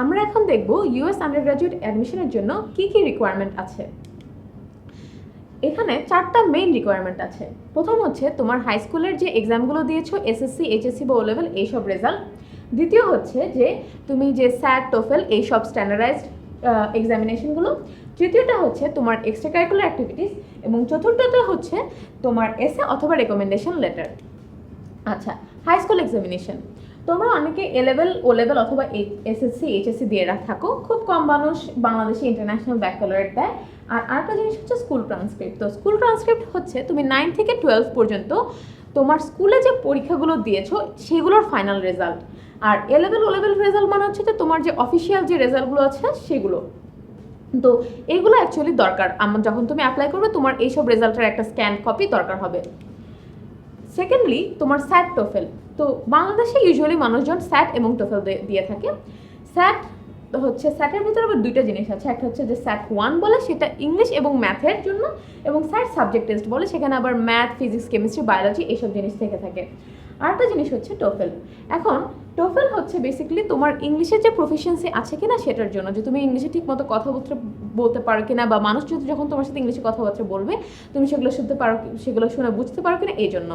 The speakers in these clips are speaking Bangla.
আমরা এখন দেখব ইউএস আন্ডার গ্রাজুয়েট অ্যাডমিশনের জন্য কি কি রিকোয়ারমেন্ট আছে। এখানে চারটা মেইন রিকোয়ারমেন্ট আছে। প্রথম হচ্ছে তোমার হাই স্কুলের যে এক্সামগুলো দিয়েছ এসএসসি এইচএসসি বা ও লেভেল এইসব রেজাল্ট দ্বিতীয় হচ্ছে যে তুমি যে স্যাট টোফেল এইসব স্ট্যান্ডার্ডাইজড এক্সামিনেশনগুলো তৃতীয়টা হচ্ছে তোমার এক্সট্রা কারিকুলার অ্যাক্টিভিটিস এবং চতুর্থটা হচ্ছে তোমার এসে অথবা রেকমেন্ডেশন লেটার আচ্ছা হাই স্কুল এক্সামিনেশন তোমরা অনেকে এ লেভেল ও লেভেল অথবা এসএসসি এইচএসসি দিয়ে রাখ থাকো। খুব কম মানুষ বাংলাদেশে ইন্টারন্যাশনাল ব্যাকালরেট দেয়। আর আরেকটা জিনিস হচ্ছে স্কুল ট্রান্সক্রিপ্ট তো স্কুল ট্রান্সক্রিপ্ট হচ্ছে তুমি নাইন থেকে টুয়েলভ পর্যন্ত তোমার স্কুলে যে পরীক্ষাগুলো দিয়েছ, সেগুলোর final result R A level O level result মানে হচ্ছে যে তোমার যে অফিসিয়াল যে রেজাল্টগুলো আছে, সেগুলো। তো এগুলো অ্যাকচুয়ালি দরকার। আমার যখন তুমি অ্যাপ্লাই করবে, তোমার এইসব রেজাল্টের একটা স্ক্যান কপি দরকার হবে। সেকেন্ডলি তোমার স্যাট টোফেল তো বাংলাদেশে ইউজুয়ালি মানুষজন স্যাট এবং টোফেল দিয়ে থাকে। স্যাট হচ্ছে স্যাটের ভিতরে আবার দুইটা জিনিস আছে। একটা হচ্ছে যে স্যাট ওয়ান বলে, সেটা ইংলিশ এবং ম্যাথের জন্য, এবং স্যাট সাবজেক্ট টেস্ট বলে, সেখানে আবার ম্যাথ ফিজিক্স কেমিস্ট্রি বায়োলজি এইসব জিনিস থেকে থাকে। আরেকটা জিনিস হচ্ছে টোফেল এখন টোফেল হচ্ছে বেসিক্যালি তোমার ইংলিশের যে প্রফিসিয়েন্সি আছে কিনা সেটার জন্য। যে তুমি ইংলিশে ঠিক মতো কথাবার্তা বলতে পারো কিনা বা মানুষ যদি যখন তোমার সাথে ইংলিশে কথাবার্তা বলবে, তুমি সেগুলো শুনতে পারো সেগুলো শুনে বুঝতে পারো কিনা, এই জন্য।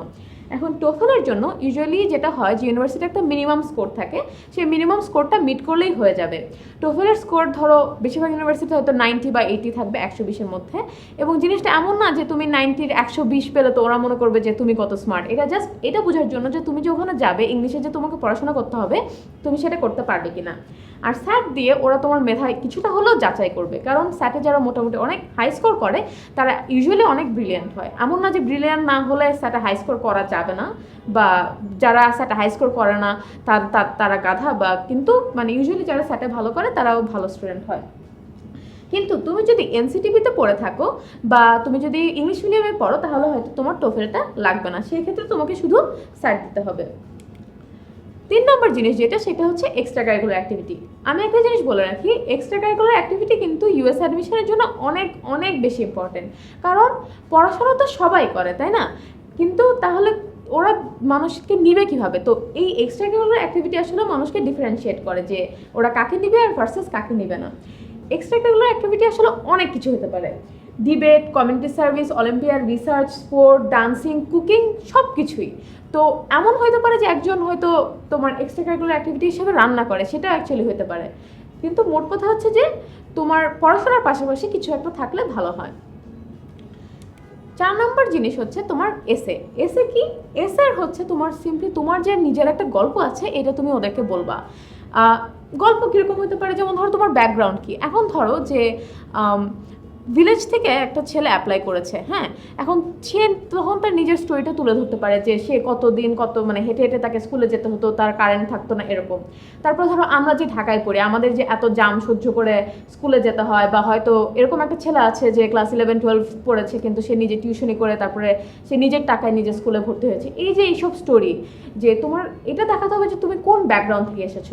এখন টোফেলের জন্য ইউজুয়ালি যেটা হয় যে ইউনিভার্সিটি একটা মিনিমাম স্কোর থাকে, সেই মিনিমাম স্কোরটা মিট করলেই হয়ে যাবে। টোফেলের স্কোর ধরো বেশিরভাগ ইউনিভার্সিটি হয়তো নাইনটি বা এইটি থাকবে একশো বিশের মধ্যে। এবং জিনিসটা এমন না যে তুমি নাইনটির একশো বিশ পেলে তো ওরা মনে করবে যে তুমি কত স্মার্ট এটা জাস্ট এটা বোঝার জন্য যে তুমি যে ওখানে যাবে ইংলিশে যে তোমাকে পড়াশোনা করতে হবে, তুমি সেটা করতে পারবে কিনা। আর স্যাট দিয়ে ওরা তোমার মেধায় কিছুটা হলেও যাচাই করবে। কারণ স্যাটে যারা মোটামুটি অনেক হাই স্কোর করে, তারা ইউজুয়ালি অনেক ব্রিলিয়ান্ট হয়। এমন না যে ব্রিলিয়ান্ট না হলে স্যাটে হাই স্কোর করা যাবে না বা যারা স্যাটে হাই স্কোর করে না, তারা গাধা বা কিন্তু মানে ইউজুয়ালি যারা স্যাটে ভালো করে, তারাও ভালো স্টুডেন্ট হয়। কিন্তু তুমি যদি এনসিটিভিতে পড়ে থাকো বা তুমি যদি ইংলিশ মিডিয়ামে পড়ো, তাহলে হয়তো তোমার টোফেলটা লাগবে না। সেক্ষেত্রে তোমাকে শুধু স্যাট দিতে হবে। তিন নম্বর জিনিস যেটা, সেটা হচ্ছে এক্সট্রা কারিকুলার অ্যাক্টিভিটি আমি একটা জিনিস বলে রাখি এক্সট্রা কারিকুলার অ্যাক্টিভিটি কিন্তু ইউএস অ্যাডমিশনের জন্য অনেক অনেক বেশি ইম্পর্টেন্ট কারণ পড়াশোনা তো সবাই করে, তাই না? কিন্তু তাহলে ওরা মানুষকে নিবে কীভাবে? তো এই এক্সট্রা কারিকুলার অ্যাক্টিভিটি আসলে মানুষকে ডিফারেন্সিয়েট করে যে ওরা কাকে নিবে আর ভার্সেস কাকে নিবে না। এক্সট্রা কারিকুলার অ্যাক্টিভিটি আসলে অনেক কিছু হতে পারে। Debate community service olympiad research sport dancing cooking সব কিছুই তো এমন হতে পারে যে একজন হয়তো তোমার এক্সট্রা কারিকুলার অ্যাক্টিভিটি হিসেবে রান্না করে, সেটা অ্যাকচুয়ালি হতে পারে। কিন্তু মোট কথা হচ্ছে যে তোমার পড়াশোনার পাশাপাশি কিছু একটা থাকলে ভালো হয়। চার নম্বর জিনিস হচ্ছে তোমার এসে এসে কি? এসের হচ্ছে তোমার সিম্পলি তোমার যে নিজের একটা গল্প আছে, এটা তুমি ওদেরকে বলবা। গল্প কীরকম হতে পারে? যেমন ধরো তোমার ব্যাকগ্রাউন্ড কি? এখন ধরো যে ভিলেজ থেকে একটা ছেলে অ্যাপ্লাই করেছে হ্যাঁ? এখন সে তখন তার নিজের স্টোরিটা তুলে ধরতে পারে যে সে কত দিন কত মানে হেঁটে হেঁটে তাকে স্কুলে যেতে হতো, তার কারেন্ট থাকতো না এরকম। তারপর ধরো আমরা যে ঢাকায় পড়ি, আমাদের যে এত জাম সহ্য করে স্কুলে যেতে হয় বা হয়তো এরকম একটা ছেলে আছে যে ক্লাস ইলেভেন টুয়েলভ পড়েছে কিন্তু সে নিজে টিউশনি করে তারপরে সে নিজের টাকায় নিজে স্কুলে ভর্তি হয়েছে। এই যে এইসব স্টোরি যে তোমার এটা দেখাতে হবে যে তুমি কোন ব্যাকগ্রাউন্ড থেকে এসেছ।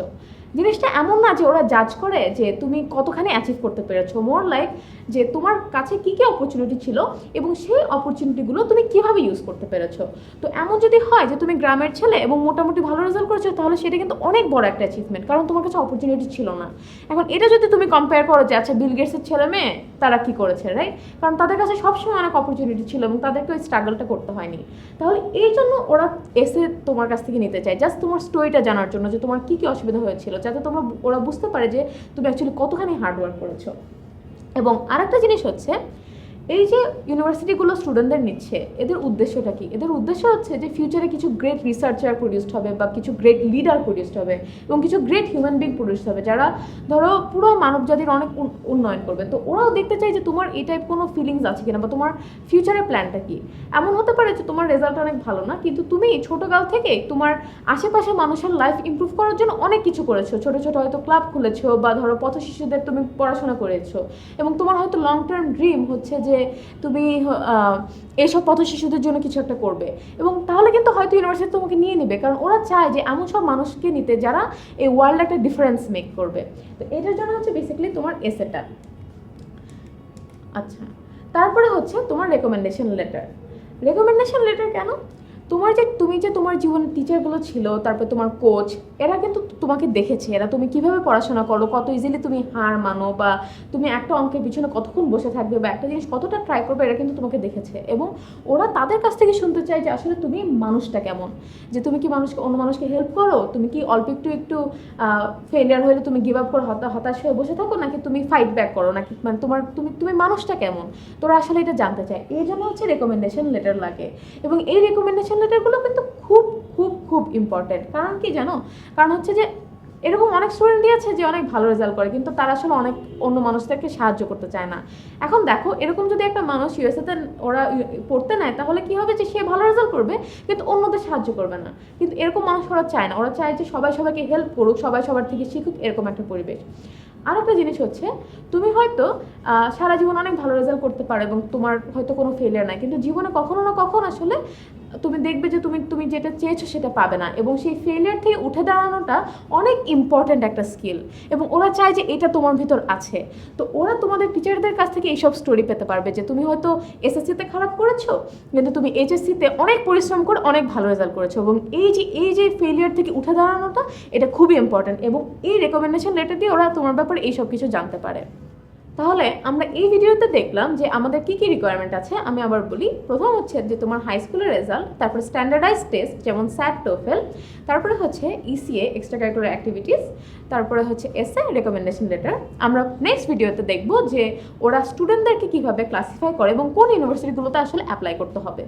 জিনিসটা এমন না যে ওরা জাজ করে যে তুমি কতখানি অ্যাচিভ করতে পেরেছ। মোর লাইক যে তোমার কাছে কী কী অপরচুনিটি ছিল এবং সেই অপরচুনিটিগুলো তুমি কীভাবে ইউজ করতে পেরেছ। তো এমন যদি হয় যে তুমি গ্রামের ছেলে এবং মোটামুটি ভালো রেজাল্ট করেছ, তাহলে সেটা কিন্তু অনেক বড় একটা অ্যাচিভমেন্ট কারণ তোমার কাছে অপরচুনিটি ছিল না। এখন এটা যদি তুমি কম্পেয়ার করো যে আচ্ছা বিল গেটসের ছেলে মেয়ে, তারা কি করেছে রাইট কারণ তাদের কাছে সবসময় অনেক অপরচুনিটি ছিল এবং তাদেরকে ওই স্ট্রাগলটা করতে হয়নি। তাহলে এই জন্য ওরা এসে তোমার কাছ থেকে নিতে চায়। জাস্ট তোমার স্টোরিটা জানার জন্য যে তোমার কী কী অসুবিধা হয়েছিল। যাতে তোমরা ওরা বুঝতে পারে যে তুমি অ্যাকচুয়ালি কতখানি হার্ডওয়ার্ক করেছ। এবং আরেকটা জিনিস হচ্ছে এই যে ইউনিভার্সিটিগুলো স্টুডেন্টদের নিচ্ছে, এদের উদ্দেশ্যটা কি? এদের উদ্দেশ্য হচ্ছে যে ফিউচারে কিছু গ্রেট রিসার্চার প্রডিউসড হবে বা কিছু গ্রেট লিডার প্রডিউসড হবে এবং কিছু গ্রেট হিউম্যান বিং প্রডিউসড হবে, যারা ধরো পুরো মানব জাতির অনেক উন্নয়ন করবে। তো ওরাও দেখতে চায় যে তোমার এই টাইপ কোনো ফিলিংস আছে কিনা বা তোমার ফিউচারের প্ল্যানটা কি? এমন হতে পারে যে তোমার রেজাল্ট অনেক ভালো না, কিন্তু তুমি ছোটোকাল থেকে তোমার আশেপাশে মানুষের লাইফ ইম্প্রুভ করার জন্য অনেক কিছু করেছ। ছোটো ছোটো হয়তো ক্লাব খুলেছো বা ধরো পথ শিশুদের তুমি পড়াশোনা করেছ এবং তোমার হয়তো লং টার্ম ড্রিম হচ্ছে যে তুমি এইসব পথ শিশুদের জন্য কিছু একটা করবে। এবং তাহলে কিন্তু হয়তো ইউনিভার্সিটি তোমাকে নিয়ে নেবে, কারণ ওরা চায় যে এমন সব মানুষকে নিতে যারা এই ওয়ার্ল্ডে একটা ডিফারেন্স মেক করবে। তো এটার জন্য হচ্ছে বেসিক্যালি তোমার এসেটা আচ্ছা তারপরে হচ্ছে তোমার রেকমেন্ডেশন লেটার রেকমেন্ডেশন লেটার কেন? তোমার যে, তুমি যে তোমার জীবনের টিচারগুলো ছিল, তারপর তোমার কোচ এরা কিন্তু তোমাকে দেখেছে। এরা তুমি কীভাবে পড়াশোনা করো, কত ইজিলি তুমি হার মানো বা তুমি একটা অঙ্কের পিছনে কতক্ষণ বসে থাকবে বা একটা জিনিস কতটা ট্রাই করবে, এরা কিন্তু তোমাকে দেখেছে। এবং ওরা তাদের কাছ থেকে শুনতে চায় যে, আসলে তুমি মানুষটা কেমন? যে, তুমি কি মানুষকে, অন্য মানুষকে হেল্প করো? তুমি কি অল্প একটু একটু ফেলিয়ার হলে তুমি গিভ আপ করে হতা- হতাশ হয়ে বসে থাকো? নাকি তুমি ফাইট ব্যাক করো? নাকি মানে তোমার, তুমি তুমি মানুষটা কেমন? তোরা আসলে এটা জানতে চায়। এই জন্য হচ্ছে রেকমেন্ডেশন লেটার লাগে। এবং এই রেকমেন্ডেশন লেটারগুলো কিন্তু খুব খুব খুব ইম্পর্টেন্ট কারণ কি জানো? কারণ হচ্ছে যে, এরকম অনেক স্টুডেন্টই আছে যে অনেক ভালো রেজাল্ট করে, কিন্তু তারা আসলে অনেক অন্য মানুষদেরকে সাহায্য করতে চায় না। এখন দেখো, এরকম যদি একটা মানুষ ইউএসএতে ওরা পড়তে নেয়, তাহলে কি হবে যে, সে ভালো রেজাল্ট করবে, কিন্তু অন্যদের সাহায্য করবে না। কিন্তু এরকম মানুষ ওরা চায় না। ওরা চায় যে, সবাই সবাইকে হেল্প করুক, সবাই সবার থেকে শিখুক, এরকম একটা পরিবেশ। আর একটা জিনিস হচ্ছে, তুমি হয়তো সারা জীবন অনেক ভালো রেজাল্ট করতে পারো এবং তোমার হয়তো কোনো ফেলিয়ার নাই, কিন্তু জীবনে কখনো না কখনো আসলে তুমি দেখবে যে তুমি তুমি যেটা চেয়েছো সেটা পাবে না এবং সেই ফেলিয়ার থেকে উঠে দাঁড়ানোটা অনেক ইম্পর্ট্যান্ট একটা স্কিল এবং ওরা চায় যে এটা তোমার ভিতর আছে। তো ওরা তোমাদের টিচারদের কাছ থেকে এইসব স্টোরি পেতে পারবে যে তুমি হয়তো এসএসসিতে খারাপ করেছ, কিন্তু তুমি এইচএসসিতে অনেক পরিশ্রম করে অনেক ভালো রেজাল্ট করেছ এবং এই যে এই যে ফেলিয়ার থেকে উঠে দাঁড়ানোটা এটা খুবই ইম্পর্ট্যান্ট এবং এই রেকমেন্ডেশন লেটার দিয়ে ওরা তোমার ব্যাপারে এইসব কিছু জানতে পারে। তাহলে আমরা এই ভিডিওতে দেখলাম যে আমাদের কি কি রিকোয়ারমেন্ট আছে। আমি আবার বলি, প্রথম হচ্ছে যে তোমার হাই স্কুলের রেজাল্ট তারপরে স্ট্যান্ডার্ডাইজ টেস্ট যেমন স্যাট টোফেল তারপরে হচ্ছে ইসিএ এক্সট্রা কারিকুলার অ্যাক্টিভিটিস তারপরে হচ্ছে এসএ রেকমেন্ডেশন লেটার আমরা নেক্সট ভিডিওতে দেখব যে ওরা স্টুডেন্টদেরকে কীভাবে ক্লাসিফাই করে এবং কোন ইউনিভার্সিটিগুলোতে আসলে অ্যাপ্লাই করতে হবে।